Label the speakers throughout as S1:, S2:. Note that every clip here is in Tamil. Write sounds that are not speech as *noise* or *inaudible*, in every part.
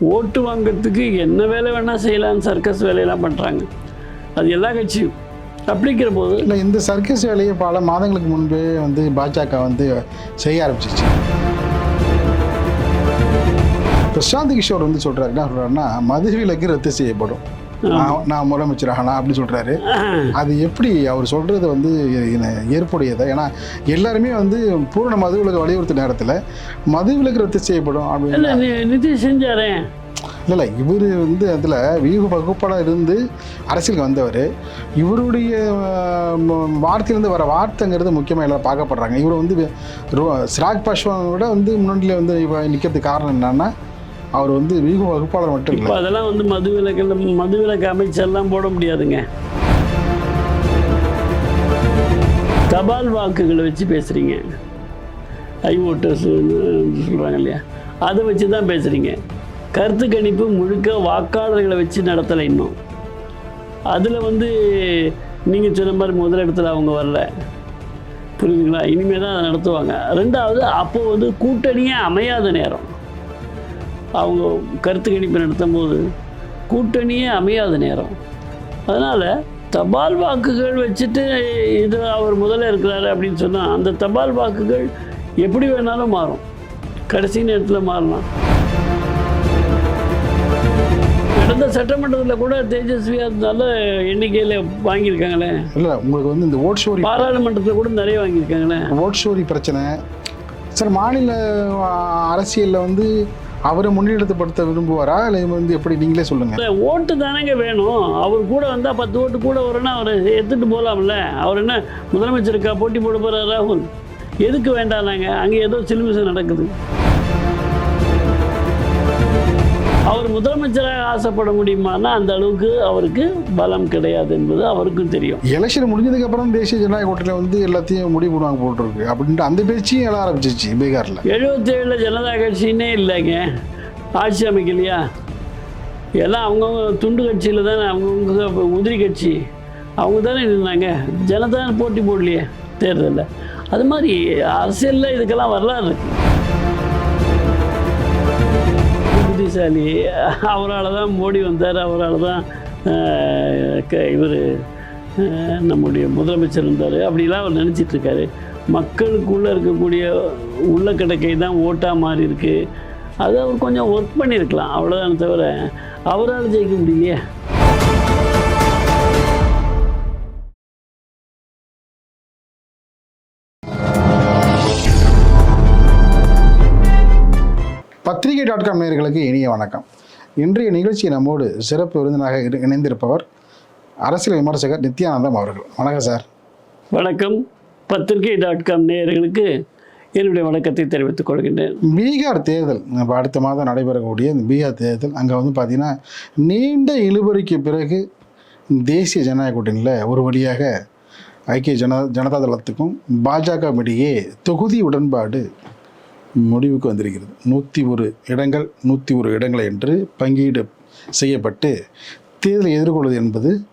S1: ஓட்டு வாங்கிறதுக்கு என்ன வேலை வேணால் செய்யலாம்னு சர்க்கஸ் வேலையெல்லாம் பண்ணுறாங்க அது எல்லா கட்சியும். அப்படிங்கிற போது
S2: இல்லை இந்த சர்க்கஸ் வேலையை பல மாதங்களுக்கு முன்பே வந்து பாஜக வந்து செய்ய ஆரம்பிச்சிச்சு. பிரசாந்த் கிஷோர் வந்து சொல்கிறார் என்ன சொல்கிறாருன்னா மதுவிலக்கு ரத்து செய்யப்படும். நான் முதலமைச்சர் ஆகலாம் அப்படின்னு சொல்றாரு. அது எப்படி அவர் சொல்றது வந்து ஏற்புடையதா? ஏன்னா எல்லாருமே வந்து பூரண மதுவிலக்கு வலியுறுத்த நேரத்தில் மதுவிலக்கு ரத்து செய்யப்படும் அப்படின்னு
S1: இல்லை நி- நிதிஷ் செஞ்சாரே.
S2: இல்லை இல்லை இவர் வந்து அதில் வியூக வகுப்பாளர் இருந்து அரசியலுக்கு வந்தவர். இவருடைய வார்த்தையிலேருந்து வர வார்த்தைங்கிறது முக்கியமாக எல்லாம் பார்க்கப்படுறாங்க. இவர் வந்து சிராக் பாஸ்வானை விட வந்து முன்னாடியில் வந்து நிற்கிறதுக்கு காரணம் என்னன்னா அவர் வந்து வியூக வகுப்பாளர் மட்டும்
S1: இப்போ
S2: இல்லை
S1: அதெல்லாம் வந்து மது விலக்கில் மது விலக்கு அமைச்சர்லாம் போட முடியாதுங்க. தபால் வாக்குகளை வச்சு பேசுகிறீங்க ஐ ஓட்டர்ஸ்னு சொல்கிறாங்க இல்லையா? அதை வச்சு தான் பேசுகிறீங்க கருத்து கணிப்பு முழுக்க வாக்காளர்களை வச்சு நடத்தலை இன்னும். அதில் வந்து நீங்கள் சொன்ன மாதிரி முதல் இடத்துல அவங்க வரல. புரியுதுங்களா? இனிமேல் தான் அதை நடத்துவாங்க. ரெண்டாவது அப்போது வந்து கூட்டணியே அமையாத நேரம். அவங்க கருத்து கணிப்பு நடத்தும் போது கூட்டணியே அமையாத நேரம். அதனால் தபால் வாக்குகள் வச்சுட்டு இது அவர் முதல்ல இருக்கிறாரு அப்படின்னு சொன்னால் அந்த தபால் வாக்குகள் எப்படி வேணாலும் மாறும். கடைசி நேரத்தில் மாறலாம். கடந்த சட்டமன்றத்தில் கூட தேஜஸ்வியா நல்ல எண்ணிக்கையில் வாங்கியிருக்காங்களே.
S2: இல்லை உங்களுக்கு வந்து இந்த ஓட் ஷோரி
S1: பாராளுமன்றத்தில் கூட நிறைய வாங்கியிருக்காங்களே.
S2: ஓட் ஷோரி பிரச்சனை. சார் மாநில அரசியலில் வந்து அவரை முன்னிலைப்படுத்த விரும்புவாரா? இல்லை வந்து எப்படி நீங்களே
S1: சொல்லுங்க. ஓட்டு தானேங்க வேணும். அவர் கூட வந்தால் பத்து ஓட்டு கூட வரும்னா அவரை எடுத்துட்டு போகலாம்ல அவர் என்ன முதலமைச்சருக்கா போட்டி போட போறாரு ராகுல்? எதுக்கு வேண்டாம்னாங்க அங்கே ஏதோ சிலுமிசம் நடக்குது. அவர் முதலமைச்சராக ஆசைப்பட முடியுமானா அந்த அளவுக்கு அவருக்கு பலம் கிடையாது என்பது அவருக்கும் தெரியும்.
S2: எலெக்ஷன் முடிஞ்சதுக்கு அப்புறம் தேசிய ஜனநாயக கூட்டணியில் வந்து எல்லாத்தையும் முடிவு பண்ணுவாங்க போட்டிருக்கு. அப்படின்ட்டு அந்த பேச்சையும் எழ ஆரம்பிச்சிச்சு பீகாரில்.
S1: எழுபத்தேழில் ஜனதா கட்சின்னே இல்லைங்க. ஆட்சி அமைக்கலையா? எல்லாம் அவங்கவுங்க துண்டு கட்சியில் தானே அவங்கவுங்க உதிரி கட்சி. அவங்க தானே இருந்தாங்க ஜனதா போட்டி போடலையே தேர்தலில். அது மாதிரி அரசியலில் இதுக்கெல்லாம் வரலாறு இருக்கு. புத்திசாலி அவரால் தான் மோடி வந்தார். அவரால் தான் இவர் நம்முடைய முதலமைச்சர் இருந்தார். அப்படிலாம் அவர் நினச்சிட்ருக்காரு. மக்களுக்குள்ளே இருக்கக்கூடிய உள்ள கிடக்கை தான் ஓட்டாக மாறி இருக்குது அது அவர் கொஞ்சம் ஒர்க் பண்ணியிருக்கலாம். அவ்வளோதானே தவிர அவரால் ஜெயிக்க முடியலையே.
S2: டாட் காம் நேயர்களுக்கு இனிய வணக்கம். இன்றைய நிகழ்ச்சி நம்மோடு சிறப்பு விருந்தினராக இரு- இணைந்திருப்பவர் அரசியல் விமர்சகர் நித்யானந்தம் அவர்கள். வணக்கம் சார்.
S1: வணக்கம். பத்திரிகை டாட் காம் நேயர்களுக்கு என்னுடைய வணக்கத்தை தெரிவித்துக் கொள்கின்றேன்.
S2: பீகார் தேர்தல் இப்போ அடுத்த மாதம் நடைபெறக்கூடிய இந்த பீகார் தேர்தல் அங்கே வந்து பார்த்தீங்கன்னா நீண்ட இழுபறிக்கு பிறகு தேசிய ஜனநாயக கூட்டணியில் ஒரு வழியாக ஐக்கிய ஜன ஜனதா தளத்துக்கும் பாஜக இடையே தொகுதி உடன்பாடு முடிவுக்கு வந்திருக்கிறது. நூற்றி ஒரு இடங்கள் நூற்றி ஒரு இடங்களை என்று பங்கீடு செய்யப்பட்டு தேர்தலை எதிர்கொள்வது என்பது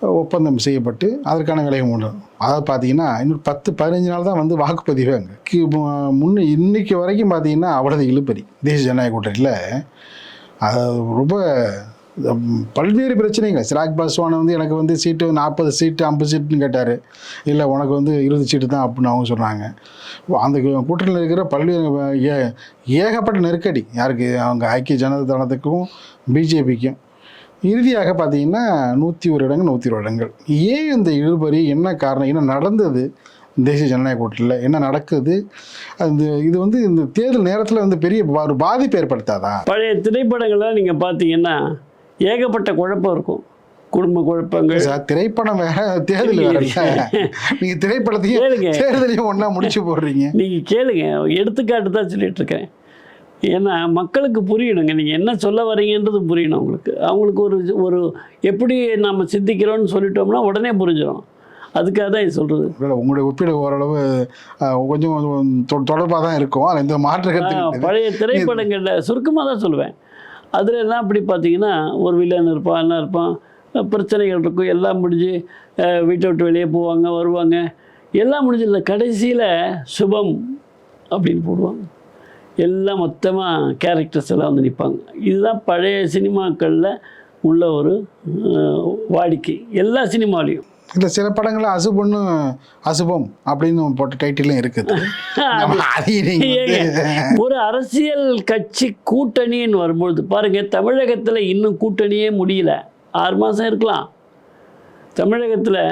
S2: ஒப்பந்தம் செய்யப்பட்டு அதற்கான விலையும் உண்டு அதாவது பார்த்தீங்கன்னா இன்னும் பத்து பதினஞ்சு நாள் தான் வந்து வாக்குப்பதிவு அங்கே. கி- மு- முன்ன இன்னைக்கு வரைக்கும் பார்த்தீங்கன்னா அவ்வளோது இழுபறி. தேசிய ஜனநாயக கூட்டணியில். அது ரொம்ப பல்வேறு பிரச்சனைகள். சிராக் பாஸ்வானை வந்து எனக்கு வந்து சீட்டு நாற்பது சீட்டு ஐம்பது சீட்டுன்னு கேட்டார். இல்லை உனக்கு வந்து இருபது சீட்டு தான் அப்படின்னு அவங்க சொன்னாங்க. அந்த கூட்டணியில் இருக்கிற பல்வேறு ஏ ஏகப்பட்ட நெருக்கடி. யாருக்கு? அவங்க ஐக்கிய ஜனதா தளத்துக்கும் பிஜேபிக்கும். இறுதியாக பார்த்தீங்கன்னா நூற்றி ஒரு இடங்கள் நூற்றி ஒரு இடங்கள். ஏன் இந்த இழுபறி? என்ன காரணம்? என்ன நடந்தது? தேசிய ஜனநாயக கூட்டத்தில் என்ன நடக்குது? அந்த இது வந்து இந்த தேர்தல் நேரத்தில் வந்து பெரிய ஒரு பாதிப்பு ஏற்படுத்தாதா?
S1: பழைய திரைப்படங்கள்லாம் நீங்கள் பார்த்தீங்கன்னா ஏகப்பட்ட குழப்பம் இருக்கும். குடும்ப குழப்பங்கள்.
S2: சார் திரைப்படம் வேற தேர்தல் வேற. நீங்க திரைப்படத்தையும்
S1: கேளுங்க.
S2: தேர்தலையும் ஒண்ணா முடிச்சு போடுறீங்க.
S1: நீங்கள் கேளுங்க. எடுத்துக்காட்டு தான் சொல்லிட்டு இருக்கேன் ஏன்னா மக்களுக்கு புரியணுங்க. நீங்கள் என்ன சொல்ல வரீங்கன்றது புரியணும் அவங்களுக்கு அவங்களுக்கு ஒரு ஒரு எப்படி நம்ம சிந்திக்கிறோம்னு சொல்லிட்டோம்னா உடனே புரிஞ்சிடும் அதுக்காக தான் இது சொல்கிறது
S2: இல்ல, உங்களுடைய ஒப்பீடு ஓரளவு கொஞ்சம் தொடர்பாக தான் இருக்கும். அதில் எந்த மாற்று கருத்து கிடையாது.
S1: பழைய திரைப்படங்களில் சுருக்கமாக தான் சொல்லுவேன். அதில் எல்லாம் அப்படி பார்த்தீங்கன்னா ஒரு வில்லன் இருப்பான் எல்லாம் இருப்பான் பிரச்சனைகள் இருக்கும் எல்லாம் முடிஞ்சு வீட்டை விட்டு வெளியே போவாங்க வருவாங்க. எல்லாம் முடிஞ்சு இந்த கடைசியில் சுபம் அப்படின்னு போடுவாங்க. எல்லாம் மொத்தமாக கேரக்டர்ஸ் எல்லாம் வந்து நிற்பாங்க இதுதான் பழைய சினிமாக்களில் உள்ள ஒரு வாடிக்கை. எல்லா சினிமாலையும்.
S2: இல்லை சில படங்களில் அசுபன்னு அசுபம் அப்படின்னு போட்ட டைட்டிலும் இருக்குது.
S1: ஒரு அரசியல் கட்சி கூட்டணின்னு வரும்பொழுது பாருங்க தமிழகத்தில் இன்னும் கூட்டணியே முடியல. ஆறு மாதம் இருக்கலாம். தமிழகத்தில்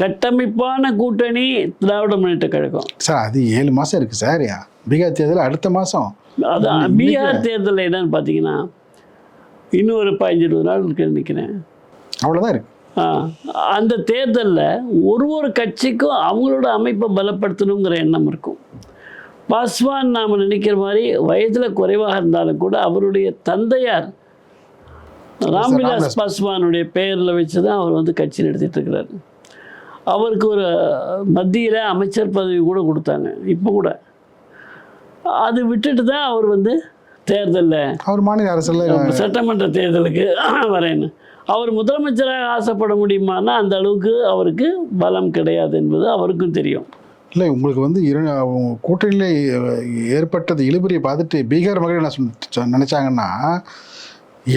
S1: கட்டமைப்பான கூட்டணி திராவிட முன்னேற்ற கழகம்.
S2: சார் அது ஏழு மாதம் இருக்குது சார் பீகார் தேர்தல் அடுத்த மாதம்
S1: அதான் பீகார் தேர்தலில் என்னன்னு பார்த்தீங்கன்னா இன்னும் ஒரு பதினஞ்சு இருபது நாள் இருக்குன்னு நினைக்கிறேன்.
S2: அவ்வளோதான் இருக்குது
S1: அந்த தேர்தலில் ஒரு ஒரு கட்சிக்கும் அவங்களோட அமைப்பை பலப்படுத்தணுங்கிற எண்ணம் இருக்கும். பாஸ்வான் நாம் நினைக்கிற மாதிரி வயதில் குறைவாக இருந்தாலும் கூட அவருடைய தந்தையார் ராம்விலாஸ் பாஸ்வானுடைய பெயரில் வச்சு தான் அவர் வந்து கட்சி நடத்திட்டு இருக்கிறாரு அவருக்கு ஒரு மத்தியில் அமைச்சர் பதவி கூட கொடுத்தாங்க இப்போ கூட. அது விட்டுட்டு தான் அவர் வந்து தேர்தலில்
S2: அவர் மாநில அரசில்
S1: சட்டமன்ற தேர்தலுக்கு வரேன்னு. அவர் முதலமைச்சராக ஆசைப்பட முடியுமானா அந்த அளவுக்கு அவருக்கு பலம் கிடையாது என்பது அவருக்கும் தெரியும்.
S2: இல்லை உங்களுக்கு வந்து இரு கூட்டணியில் ஏற்பட்டது இழுபறியை பார்த்துட்டு பீகார் மக்கள் என்ன நினைச்சாங்கன்னா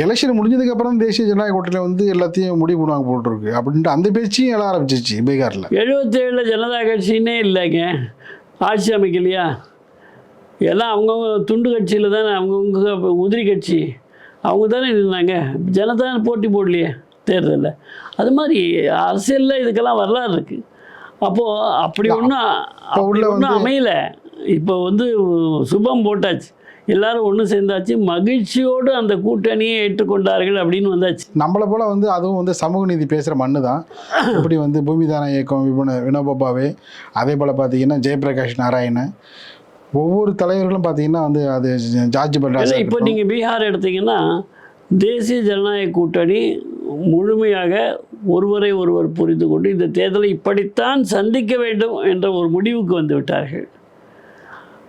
S2: எலெக்ஷன் முடிஞ்சதுக்கு அப்புறம் தேசிய ஜனநாயக கூட்டணியில் வந்து எல்லாத்தையும் முடிவு பண்ணுவாங்க போட்டிருக்கு அப்படின்ட்டு அந்த பேச்சையும் எழ ஆரம்பிச்சிச்சு பீகாரில்.
S1: எழுபத்தேழில் ஜனதா கட்சின்னே இல்லைங்க. ஆட்சி அமைக்கலையா? எல்லாம் அவங்கவுங்க துண்டு கட்சியில் தானே அவங்கவுங்க உதிரி கட்சி. அவங்க தானே இருந்தாங்க ஜனதா போட்டி போடலையே தேர்தலில். அது மாதிரி அரசியலில் இதுக்கெல்லாம் வரலாறு இருக்குது அப்போது அப்படி ஒன்றும் அப்படி ஒன்றும் அமையல. இப்போ வந்து சுபம் போட்டாச்சு. எல்லாரும் ஒன்று சேர்ந்தாச்சு. மகிழ்ச்சியோடு அந்த கூட்டணியை ஏற்றுக்கொண்டார்கள் அப்படின்னு வந்தாச்சு.
S2: நம்மளை போல வந்து அதுவும் வந்து சமூக நீதி பேசுகிற மண்ணு தான் இப்படி *coughs* வந்து பூமிதான இயக்கம் விபுன வினோபாபாவே அதே போல் பார்த்தீங்கன்னா ஜெயபிரகாஷ் நாராயணன் ஒவ்வொரு தலைவர்களும் பார்த்தீங்கன்னா வந்து அது ஜார்ஜ்
S1: இல்லை இப்போ நீங்கள் பீகார் எடுத்தீங்கன்னா தேசிய ஜனநாயக கூட்டணி முழுமையாக ஒருவரை ஒருவர் புரிந்து கொண்டு இந்த தேர்தலை இப்படித்தான் சந்திக்க வேண்டும் என்ற ஒரு முடிவுக்கு வந்து விட்டார்கள்.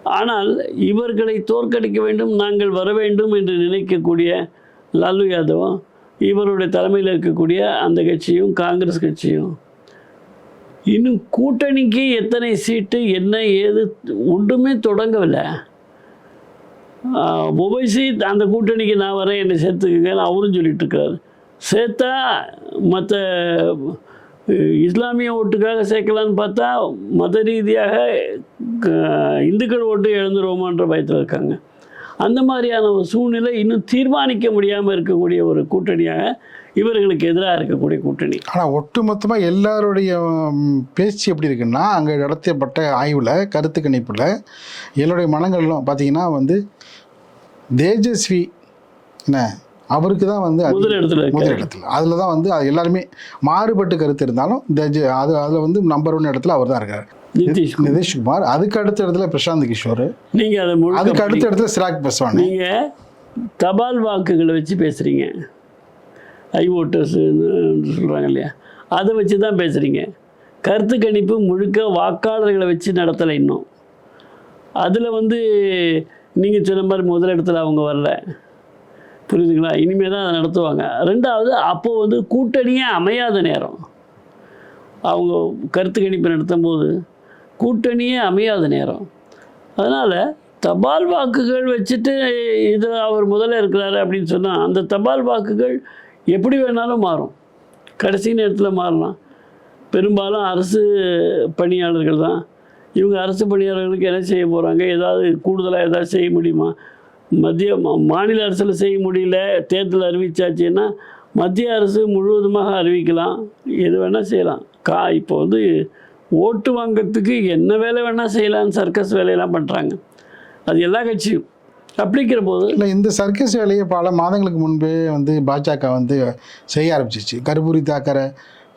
S1: ஆனால் இவர்களை தோற்கடிக்க வேண்டும் நாங்கள் வர வேண்டும் என்று நினைக்கக்கூடிய லாலு யாதவும் இவருடைய தலைமையில் இருக்கக்கூடிய அந்த கட்சியும் காங்கிரஸ் கட்சியும் இன்னும் கூட்டணிக்கு எத்தனை சீட்டு என்ன ஏது ஒன்றுமே தொடங்கவில்லை. ஒவைசி அந்த கூட்டணிக்கு நான் வரேன் என்னை சேர்த்துக்கங்கன்னு அவரும் சொல்லிட்டு இருக்காரு சேர்த்தா மற்ற இஸ்லாமிய ஓட்டுக்காக சேர்க்கலான்னு பார்த்தா மத ரீதியாக இந்துக்கள் ஓட்டு எழுந்துருவோமான்ற பயத்தில் இருக்காங்க. அந்த மாதிரியான ஒரு சூழ்நிலை இன்னும் தீர்மானிக்க முடியாமல் இருக்கக்கூடிய ஒரு கூட்டணியாக இவர்களுக்கு எதிராக இருக்கக்கூடிய கூட்டணி.
S2: ஆனால் ஒட்டுமொத்தமாக எல்லாருடைய பேச்சு எப்படி இருக்குன்னா அங்கே நடத்தப்பட்ட ஆய்வில் கருத்து கணிப்பில் என்னுடைய மனங்கள்லாம் பார்த்தீங்கன்னா வந்து தேஜஸ்வி என்ன அவருக்கு தான் வந்து அதிக-
S1: முதல் இடத்துல இருக்காரு.
S2: முதல் இடத்துல அதில் தான் வந்து அது எல்லாருமே மாறுபட்டு கருத்து இருந்தாலும் தேஜ அது அதில் வந்து நம்பர் ஒன் இடத்துல அவர் தான் இருக்கார்.
S1: நிதிஷ்
S2: நிதிஷ்குமார். அதுக்கு அடுத்த இடத்துல பிரசாந்த் கிஷோர்.
S1: நீங்கள் அதை
S2: அதுக்கு அடுத்த இடத்துல சிராக் பஸ்வான்.
S1: நீங்கள் தபால் வாக்குகளை வச்சு பேசுகிறீங்க ஐ ஓட்டர்ஸ்ன்னு சொல்கிறாங்க இல்லையா? அதை வச்சு தான் பேசுகிறீங்க கருத்து கணிப்பு முழுக்க வாக்காளர்களை வச்சு நடத்தலை இன்னும். அதில் வந்து நீங்கள் சொன்ன மாதிரி முதலிடத்தில் அவங்க வரல. புரியுதுங்களா? இனிமேல் தான் அதை நடத்துவாங்க. ரெண்டாவது அப்போது வந்து கூட்டணியே அமையாத நேரம். அவங்க கருத்து கணிப்பு நடத்தும் போது கூட்டணியே அமையாத நேரம். அதனால் தபால் வாக்குகள் வச்சுட்டு இது அவர் முதல்ல இருக்கிறாரு அப்படின்னு சொன்னால் அந்த தபால் வாக்குகள் எப்படி வேணாலும் மாறும். கடைசி நேரத்தில் மாறலாம். பெரும்பாலும் அரசு பணியாளர்கள் தான். இவங்க அரசு பணியாளர்களுக்கு என்ன செய்ய போகிறாங்க ஏதாவது கூடுதலாக ஏதாவது செய்ய முடியுமா? மத்திய மா- மாநில அரசில் செய்ய முடியல. தேர்தல் அறிவிச்சாச்சுன்னா மத்திய அரசு முழுவதுமாக அறிவிக்கலாம். எது வேணால் செய்யலாம். கா இப்போ வந்து ஓட்டு வாங்கிறதுக்கு என்ன வேலை வேணால் செய்யலாம்னு சர்க்கஸ் வேலையெல்லாம் பண்ணுறாங்க அது எல்லா கட்சியும். அப்படிங்கிற போது
S2: இல்லை இந்த சர்க்கஸ் வேலையை பல மாதங்களுக்கு முன்பே வந்து பாஜக வந்து செய்ய ஆரம்பிச்சிச்சு. கருப்பூரி தாக்கரை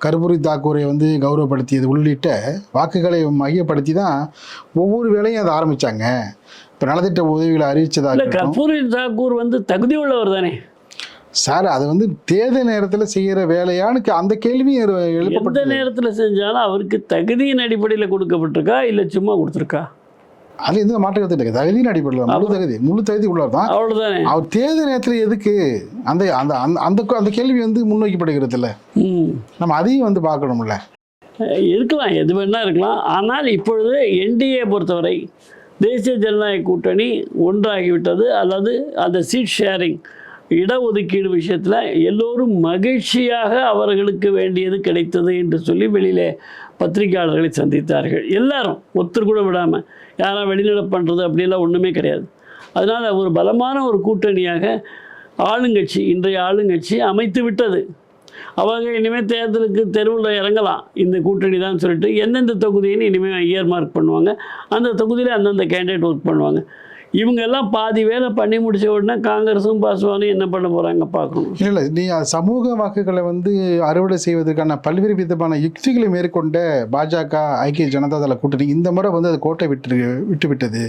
S2: கருப்பூரி தாக்கூரை வந்து கௌரவப்படுத்தியது உள்ளிட்ட வாக்குகளை மையப்படுத்தி தான் ஒவ்வொரு வேலையும் அதை ஆரம்பித்தாங்க இப்போ நலத்திட்ட உதவிகளை அறிவித்ததாக
S1: கற்பூரி தாக்கூர் வந்து தகுதி உள்ளவர் தானே?
S2: சார் அது வந்து தேர்தல் நேரத்தில் செய்கிற வேலையான்னு அந்த கேள்வியும் எழு-
S1: எந்த
S2: எழுப்பப்பட்டது
S1: நேரத்தில் செஞ்சாலும் அவருக்கு தகுதியின் அடிப்படையில் கொடுக்கப்பட்டிருக்கா இல்லை சும்மா கொடுத்துருக்கா?
S2: அது எந்த மாற்று கருத்து இல்லை தகுதியின் அடிப்படையில் முழு தகுதி முழு தகுதி உள்ளவர் தான்.
S1: அவ்வளோதானே
S2: அவர் தேர்தல் நேரத்தில் எதுக்கு? அந்த அந்த அந்த அந்த கேள்வி வந்து முன்வைக்கப்படுகிறது இல்லை
S1: ம்.
S2: நம்ம அதையும் வந்து பார்க்கணும்ல.
S1: இருக்கலாம் எது வேணா இருக்கலாம். ஆனால் இப்பொழுது என்டிஏ பொறுத்தவரை தேசிய ஜனநாயக கூட்டணி ஒன்றாகிவிட்டது. அல்லது அந்த சீட் ஷேரிங் இடஒதுக்கீடு விஷயத்தில் எல்லோரும் மகிழ்ச்சியாக அவர்களுக்கு வேண்டியது கிடைத்தது என்று சொல்லி வெளியிலே பத்திரிகையாளர்களை சந்தித்தார்கள். எல்லாரும் ஒருத்தர் கூட விடாமல் யாரா வெளிநடப்பு பண்ணுறது அப்படிலாம் ஒன்றுமே கிடையாது. அதனால் ஒரு பலமான ஒரு கூட்டணியாக ஆளுங்கட்சி இன்றைய ஆளுங்கட்சி அமைத்து விட்டது. அவங்க இனிமேல் தேர்தலுக்கு தெருவில் இறங்கலாம். இந்த கூட்டணி தான் சொல்லிட்டு எந்தெந்த தொகுதின்னு இனிமேல் இயர் மார்க் பண்ணுவாங்க. அந்த தொகுதியில் அந்தந்த கேண்டிடேட் ஒர்க் பண்ணுவாங்க. இவங்க எல்லாம் பாதி வேலை பண்ணி முடிச்ச உடனே காங்கிரஸும் பாஸ்வானும் என்ன பண்ண போகிறாங்க பார்க்கணும்.
S2: இல்லை நீ அது சமூக வாக்குகளை வந்து அறுவடை செய்வதற்கான பல்வேறு விதமான யுக்திகளை மேற்கொண்ட பாஜக ஐக்கிய ஜனதா தள கூட்டணி இந்த முறை வந்து அது கோட்டை விட்டு விட்டு விட்டது.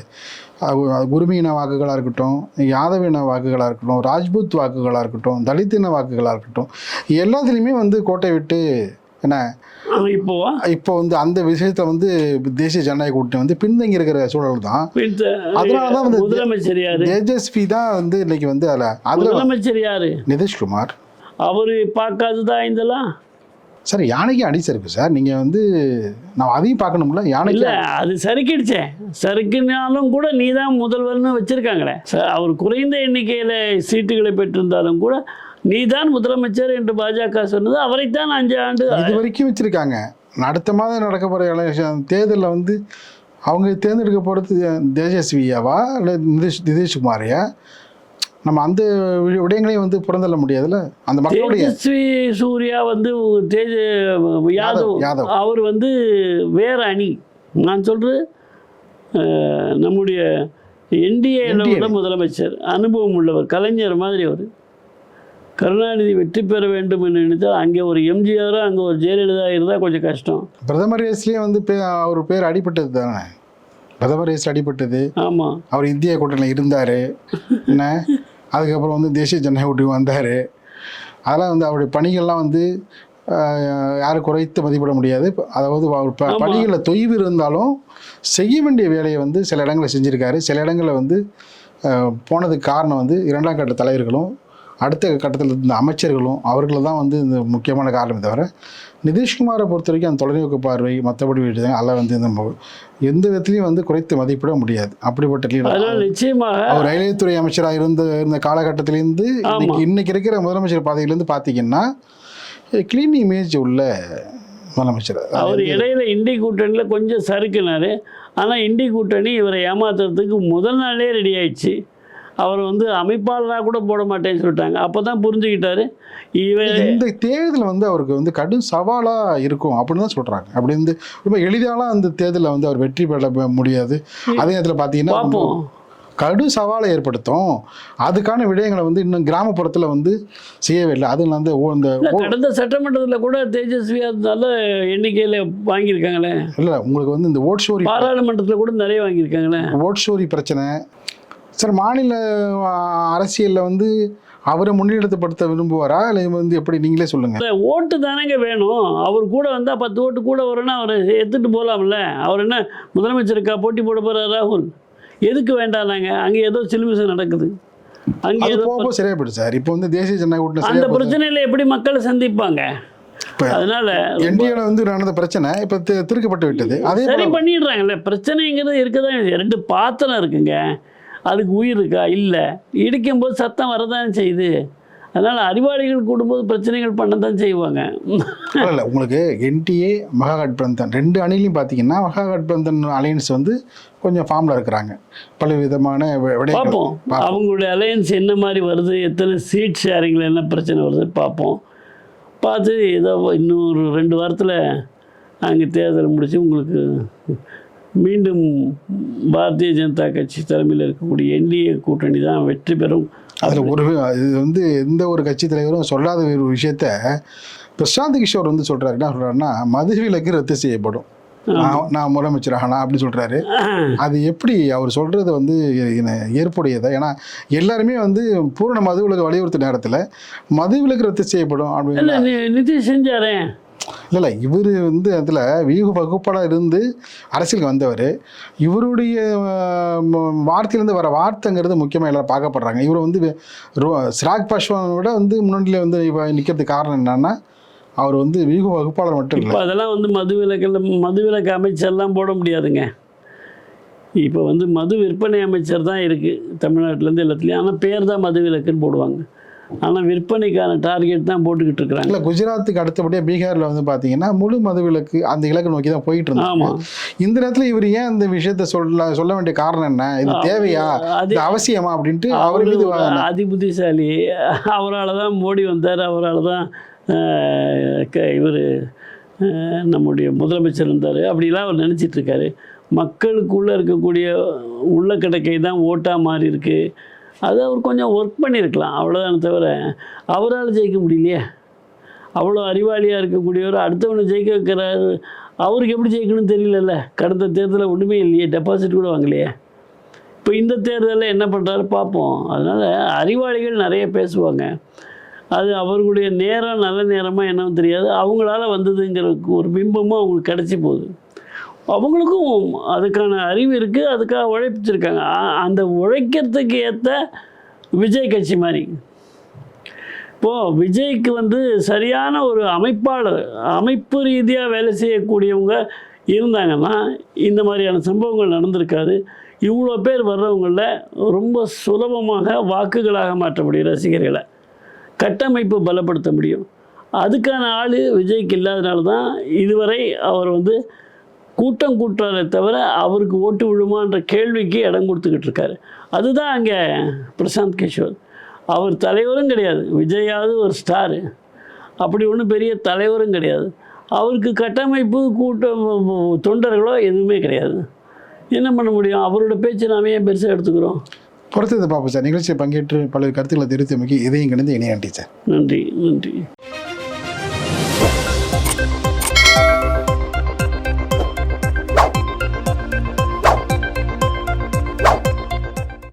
S2: குருமியின வாக்குகளாக இருக்கட்டும் யாதவின வாக்குகளாக இருக்கட்டும் ராஜ்பூத் வாக்குகளாக இருக்கட்டும் தலித்தின வாக்குகளாக இருக்கட்டும் எல்லாத்துலேயுமே வந்து கோட்டை விட்டு என்ன
S1: இப்போ?
S2: இப்போ வந்து அந்த விஷயத்தை வந்து தேசிய ஜனநாயக கூட்டணி வந்து பின்தங்கி இருக்கிற சூழல் தான். அதனால தான் வந்து
S1: முதலமைச்சர் யாரு?
S2: தேஜஸ்வி தான் வந்து இன்னைக்கு வந்து அதில் அதில்
S1: முதலமைச்சர் யாரு?
S2: நிதிஷ்குமார்.
S1: அவரு பார்க்காததா இதெல்லாம்
S2: சார் யானைக்கு அடி சறுக்கு சார். நீங்கள் வந்து நான் அதையும் பார்க்கணும்ல யானைக்கு
S1: இல்ல அது சறுக்கிடுச்சே. சறுக்கினாலும் கூட நீ தான் முதல்வர்னு வச்சிருக்காங்களே. ச- அவர் குறைந்த எண்ணிக்கையில சீட்டுகளை பெற்றிருந்தாலும் கூட நீ தான் முதலமைச்சர் என்று பாஜக சொன்னது. அவரைத்தான் அஞ்சு ஆண்டு
S2: இது வரைக்கும் வச்சுருக்காங்க. அடுத்த மாதம் நடக்க போகிற எலெக்ஷன் தேர்தலில் வந்து அவங்க தேர்ந்தெடுக்க போகிறது தேஜஸ்வியாவா இல்லை நிதிஷ் நிதிஷ்குமாரையா? நம்ம அந்த விடயங்களையும் வந்து புறந்தள்ள முடியாதுல்ல? அந்த மக்களுடைய
S1: தேஜஸ்வி சூர்யா வந்து தேஜ யாதவ்
S2: யாதவ்.
S1: அவர் வந்து வேற அணி. நான் சொல்றது அஹ், நம்முடைய என்டிஏல. உள்ள முதலமைச்சர். அனுபவம் உள்ளவர் கலைஞர் மாதிரி அவர். கருணாநிதி வெற்றி பெற வேண்டும் என்று நினைத்தால் அங்கே ஒரு எம்ஜிஆரோ அங்கே ஒரு ஜெயலலிதா இருந்தால் கொஞ்சம் கஷ்டம்.
S2: பிரதமர் ரேஸ்லேயே வந்து அவர் பேர் அடிபட்டது தானே? பிரதமர் ரேஸ் அடிபட்டது.
S1: ஆமாம்
S2: அவர் இந்திய கூட்டணியில் இருந்தார். என்ன? அதுக்கப்புறம் வந்து தேசிய ஜனநாயக வந்தார். அதெல்லாம் வந்து அவருடைய பணிகள்லாம் வந்து யாரும் குறைத்து மதிப்பிட முடியாது. அதாவது அவர். பணிகளில் தொய்வு இருந்தாலும் செய்ய வேண்டிய வேலையை வந்து சில இடங்களில் செஞ்சுருக்காரு. சில இடங்களில் வந்து போனதுக்கு காரணம் வந்து இரண்டாம் கட்ட தலைவர்களும் அடுத்த கட்டத்தில் இருந்த அமைச்சர்களும் அவர்கள் தான் வந்து இந்த முக்கியமான காரணமே தவிர நிதிஷ்குமாரை பொறுத்த வரைக்கும் அந்த தொலைநோக்கு பார்வை மற்றபடி அதெல்லாம் வந்து இந்த எந்த விதத்துலையும் வந்து குறைத்து மதிப்பிட முடியாது. அப்படிப்பட்ட.
S1: அதனால் நிச்சயமாக
S2: அவர் ரயில்வே துறை அமைச்சராக இருந்த இருந்த காலகட்டத்திலேருந்து இன்னைக்கு இன்னைக்கு இருக்கிற முதலமைச்சர் பதவியிலேருந்து பார்த்தீங்கன்னா க்ளீன் இமேஜ் உள்ள முதலமைச்சர்.
S1: அவர் இடையில இண்டி கூட்டணியில் கொஞ்சம் சறுக்குனாரு. ஆனால் இண்டி கூட்டணி இவரை ஏமாத்துறதுக்கு முதல் நாளே ரெடி ஆயிடுச்சு. அவர் வந்து அமைப்பாளராக கூட போட மாட்டேன்னு சொல்லிட்டாங்க. அப்போ தான் புரிஞ்சுக்கிட்டாரு இவர்
S2: இந்த தேர்தல் வந்து அவருக்கு வந்து கடும் சவாலாக இருக்கும் அப்படின்னு தான் சொல்கிறாங்க அப்படி வந்து ரொம்ப எளிதாலாம் அந்த தேர்தலில் வந்து அவர் வெற்றி பெற முடியாது. அதே நேரத்தில் பார்த்தீங்கன்னா
S1: பார்ப்போம்
S2: கடும் சவாலை ஏற்படுத்தும். அதுக்கான விடயங்களை வந்து இன்னும் கிராமப்புறத்தில் வந்து செய்யவே இல்லை. அது வந்து இந்த
S1: கடந்த சட்டமன்றத்தில் கூட தேஜஸ்வியா நல்ல எண்ணிக்கையில் வாங்கியிருக்காங்களே.
S2: இல்லை உங்களுக்கு வந்து இந்த ஓட் ஷோரி
S1: பாராளுமன்றத்தில் கூட நிறைய வாங்கியிருக்காங்களே.
S2: ஓட் ஷோரி பிரச்சனை சார் மாநில அரசியலில் வந்து அவரை முன்னிலைப்படுத்த விரும்புவாரா? இல்லை வந்து எப்படி? நீங்களே சொல்லுங்கள்
S1: இல்ல, ஓட்டு தானேங்க வேணும். அவர் கூட வந்தால் பத்து ஓட்டு கூட வரும்னா அவரை எடுத்துட்டு போகலாம்ல அவர் என்ன முதலமைச்சருக்கா போட்டி போட போகிறார் ராகுல். எதுக்கு வேண்டாம் நாங்கள் அங்கே ஏதோ சிலுமிசம் நடக்குது. அங்கே ஏதோ
S2: போக சரியா சார். இப்போ வந்து தேசிய ஜனநாயக கூட்டணி
S1: அந்த பிரச்சனையில எப்படி மக்களை சந்திப்பாங்க? அதனால
S2: என்டிஏல வந்து நடந்த பிரச்சனை இப்போ திருக்கப்பட்டு விட்டது. அதே
S1: சரி பண்ணிடுறாங்கல்ல. பிரச்சனைங்கிறது இருக்கதான். ரெண்டு பாத்திரம் இருக்குங்க. அதுக்கு உயிர் இருக்கா? இல்லை. இடிக்கும்போது சத்தம் வரதான் செய்யுது. அதனால் அறிவாளிகள் கூடும்போது பிரச்சனைகள் பண்ணத்தான் செய்வாங்க.
S2: இல்ல, உங்களுக்கு என்டிஏ மகாகட்பந்தன் ரெண்டு அணிலையும் பார்த்தீங்கன்னா மகாகட்பந்தன் அலையன்ஸ் வந்து கொஞ்சம் ஃபார்மில் இருக்கிறாங்க. பல விதமான
S1: பார்ப்போம். அவங்களுடைய அலையன்ஸ் என்ன மாதிரி வருது? எத்தனை சீட் ஷேரிங்கில் என்ன பிரச்சனை வருது? பார்ப்போம். பார்த்து ஏதோ இன்னும் ஒரு ரெண்டு வாரத்தில் அங்கே தேர்தல் முடித்து உங்களுக்கு மீண்டும் பாரதிய ஜனதா கட்சி தலைமையில் இருக்கக்கூடிய என்டிஏ கூட்டணி தான் வெற்றி பெறும்.
S2: அதில் ஒரு இது வந்து எந்த ஒரு கட்சி தலைவரும் சொல்லாத ஒரு விஷயத்த பிரசாந்த் கிஷோர் வந்து சொல்றாரு. என்ன சொல்றாருன்னா மதுவிலக்கு ரத்து செய்யப்படும். நான் முதலமைச்சர் ஆகலாம் அப்படி சொல்றாரு. அது எப்படி அவர் சொல்றது வந்து ஏற்புடையதா? ஏன்னா எல்லாருமே வந்து பூரண மதுவிலக்கு வலியுறுத்த நேரத்தில் மதுவிலக்கு ரத்து செய்யப்படும் அப்படின்னு
S1: நிதிஷ் செஞ்சாரே.
S2: இல்லை இல்லை இவர் வந்து அதில் வியூக வகுப்பாளர் இருந்து அரசியலுக்கு வந்தவர். இவருடைய வார்த்தையிலேருந்து வர வார்த்தைங்கிறது முக்கியமாக எல்லாரும் பார்க்கப்படுறாங்க. இவர் வந்து சிராக் பாஸ்வானை விட வந்து முன்னாடியில் வந்து இப்போ நிற்கிறதுக்கு காரணம் என்னன்னா அவர் வந்து வியூக வகுப்பாளர் மட்டும் இல்லை.
S1: அதெல்லாம் வந்து மதுவிலக்கில் மதுவிலக்கு அமைச்சர்லாம் போட முடியாதுங்க. இப்போ வந்து மது விற்பனை அமைச்சர் தான் இருக்குது தமிழ்நாட்டிலேருந்து எல்லாத்துலேயும். ஆனால் பேர் தான் மது விலக்குன்னு போடுவாங்க. ஆனால் விற்பனைக்கான டார்கெட் தான் போட்டுக்கிட்டு இருக்கிறாங்க
S2: இல்லை குஜராத்துக்கு அடுத்தபடியாக பீகாரில் வந்து பார்த்தீங்கன்னா முழு மதுவிலக்கு அந்த இலக்கை நோக்கி தான் போயிட்டு இருந்தாங்க
S1: ஆமாம்
S2: இந்த நேரத்தில் இவர் ஏன் இந்த விஷயத்த சொல்ல சொல்ல வேண்டிய காரணம் என்ன? இது தேவையா?
S1: அது
S2: அவசியமா? அப்படின்ட்டு அவர் மீது வா-
S1: அதிபுத்திசாலி அவரால் தான் மோடி வந்தார் அவரால் தான் இவர் நம்முடைய முதலமைச்சர் இருந்தார். அப்படிலாம் அவர் நினச்சிட்டு இருக்காரு. மக்களுக்குள்ளே இருக்கக்கூடிய உள்ள கிடக்கை தான் ஓட்டாக மாறி இருக்கு அது அவர் கொஞ்சம் ஒர்க் பண்ணியிருக்கலாம் அவ்வளோதானே தவிர அவரால் ஜெயிக்க முடியலையே. அவ்வளோ அறிவாளியாக இருக்கக்கூடியவர் அடுத்தவனை ஜெயிக்க வைக்கிறாரு. அவருக்கு எப்படி ஜெயிக்கணும்னு தெரியலல்ல. கடந்த தேர்தலில் ஒன்றுமே இல்லையே டெபாசிட் கூட வாங்கலையே. இப்போ இந்த தேர்தலில் என்ன பண்ணுறாரு பார்ப்போம். அதனால் அறிவாளிகள் நிறைய பேசுவாங்க. அது அவர்களுடைய நேரம் நல்ல நேரமாக என்னன்னு தெரியாது. அவங்களால வந்ததுங்கிற ஒரு பிம்பமும் அவங்களுக்கு கிடச்சி போகுது. அவங்களுக்கும் அதுக்கான அறிவு இருக்குது அதுக்காக உழைப்பிச்சிருக்காங்க. அந்த உழைக்கிறதுக்கு ஏற்ற விஜய் கட்சி மாதிரி. இப்போது விஜய்க்கு வந்து சரியான ஒரு அமைப்பாளர் அமைப்பு ரீதியாக வேலை செய்யக்கூடியவங்க இருந்தாங்கன்னா இந்த மாதிரியான சம்பவங்கள் நடந்திருக்காது. இவ்வளோ பேர் வர்றவங்களில் ரொம்ப சுலபமாக வாக்குகளாக மாற்ற முடியும் ரசிகர்களை. கட்டமைப்பு பலப்படுத்த முடியும். அதுக்கான ஆள் விஜய்க்கு இல்லாதனால தான் இதுவரை அவர் வந்து கூட்டம் கூட்டுறாரே தவிர அவருக்கு ஓட்டு விழுமான்ற கேள்விக்கு இடம் கொடுத்துக்கிட்டு இருக்காரு. அதுதான் அங்கே பிரசாந்த் கிஷோர். அவர் தலைவரும் கிடையாது. விஜயாவது ஒரு ஸ்டாரு அப்படி ஒன்றும் பெரிய தலைவரும் கிடையாது. அவருக்கு கட்டமைப்பு கூட்டம் தொண்டர்களோ எதுவுமே கிடையாது. என்ன பண்ண முடியும்? அவரோட பேச்சு நாம ஏன் பெருசாக எடுத்துக்கிறோம்?
S2: பொறுத்தது பார்ப்போம் சார். நிகழ்ச்சியை பங்கேற்று பல்வேறு கருத்துக்களை தெரிவித்தமைக்கு இதையும் கிடந்து இணையாண்டி சார்.
S1: நன்றி நன்றி.